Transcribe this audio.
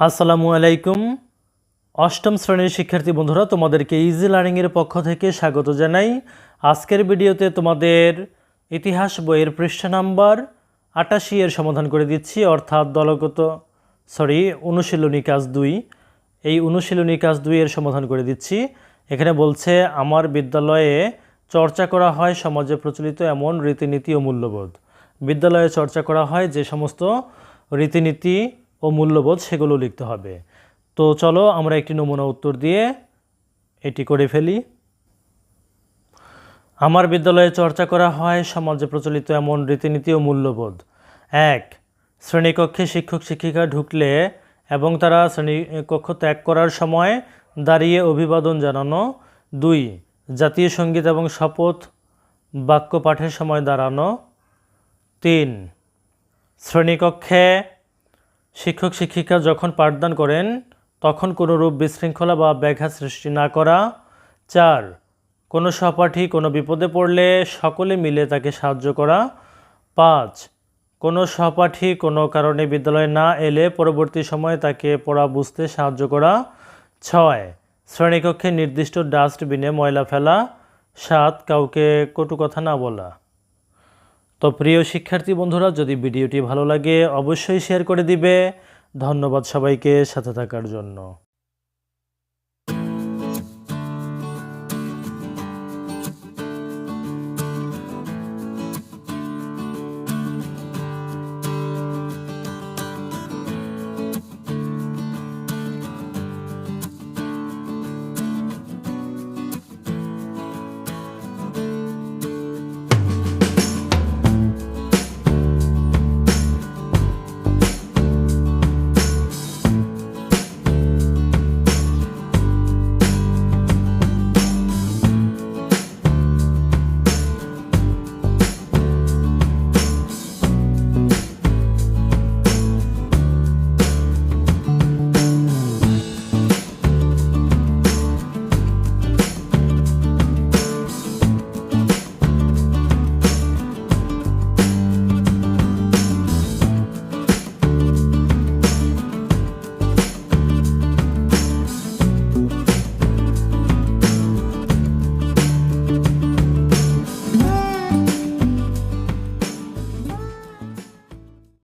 আসসালামু আলাইকুম। অষ্টম শ্রেণির শিক্ষার্থী বন্ধুরা, তোমাদেরকে ইজি লার্নিংয়ের পক্ষ থেকে স্বাগত জানাই। আজকের ভিডিওতে তোমাদের ইতিহাস বইয়ের পৃষ্ঠা নাম্বার আটাশি এর সমাধান করে দিচ্ছি, অর্থাৎ দলগত সরি অনুশীলনী কাজ দুই। এই অনুশীলনী কাজ দুই এর সমাধান করে দিচ্ছি। এখানে বলছে, আমার বিদ্যালয়ে চর্চা করা হয় সমাজে প্রচলিত এমন রীতিনীতি ও মূল্যবোধ। বিদ্যালয়ে চর্চা করা হয় যে সমস্ত রীতিনীতি ও মূল্যবোধ সেগুলো লিখতে হবে। তো চলো আমরা একটি নমুনা উত্তর দিয়ে এটি করে ফেলি। আমার বিদ্যালয়ে চর্চা করা হয় সমাজে প্রচলিত এমন রীতিনীতি ও মূল্যবোধ। এক, শ্রেণীকক্ষে শিক্ষক শিক্ষিকা ঢুকলে এবং তারা শ্রেণীকক্ষ ত্যাগ করার সময় দাঁড়িয়ে অভিবাদন জানানো। দুই, জাতীয় সংগীত এবং শপথ বাক্য পাঠের সময় দাঁড়ানো। তিন, শ্রেণীকক্ষে শিক্ষক শিক্ষিকা যখন পাঠদান করেন, তখন কোনো রূপ বিশৃঙ্খলা বা ব্যাঘাত সৃষ্টি না করা। চার, কোনো সহপাঠী কোনো বিপদে পড়লে সকলে মিলে তাকে সাহায্য করা। পাঁচ, কোনো সহপাঠী কোনো কারণে বিদ্যালয়ে না এলে পরবর্তী সময়ে তাকে পড়া বুঝতে সাহায্য করা। ছয়, শ্রেণীকক্ষে নির্দিষ্ট ডাস্টবিনে ময়লা ফেলা। সাত, কাউকে কটু কথা না বলা। তো প্রিয় শিক্ষার্থী বন্ধুরা, যদি ভিডিওটি ভালো লাগে, অবশ্যই শেয়ার করে দিবে। ধন্যবাদ সবাইকে সাথে থাকার জন্য।